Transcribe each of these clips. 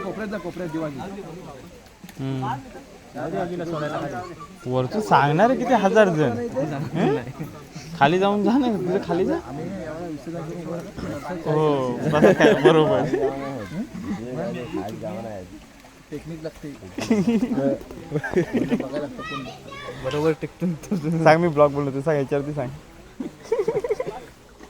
कोपऱ्यात जा कोपऱ्यात दिवाळी वरतून सांगणार किती हजार जण? खाली जाऊन जा ना तिथे खाली जा. हो बरोबर टेक्निक लागते बरोबर. टिकतो सांग मी ब्लॉग बोलतो सांग याच्यावरती सांग नको हे ओरडू नका आता.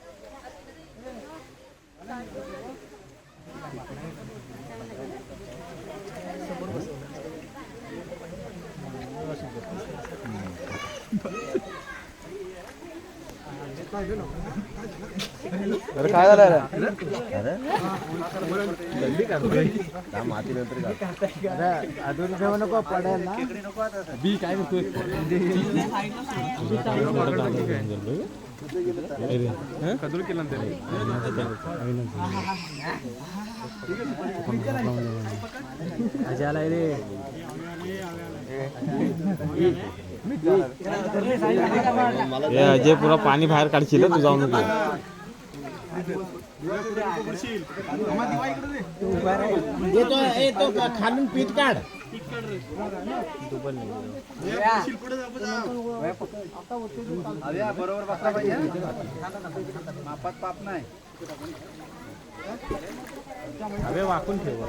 अरे काय झालं रे? अजून ठेवू नको पडेल ना. बी काय करतोय? त्याने रे अजय पुरा पाणी बाहेर काढशील तू जाऊ नको खालून पीठ काढ. बरोबर बसला पाहिजे? मापात पाप नाही अरे वाकून ठेव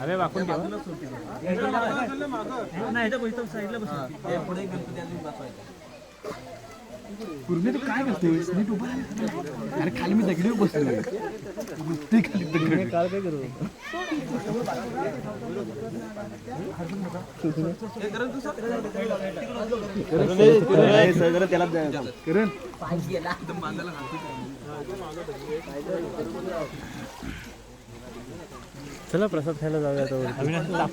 अरे वाकून ठेव पूर्ण तू काय करतोयस नीट उभा राहा. अरे खाली मी दगडी बसलोय नुसती खाली दगडी काल काय करू करण चला प्रसाद खायला जाऊया आता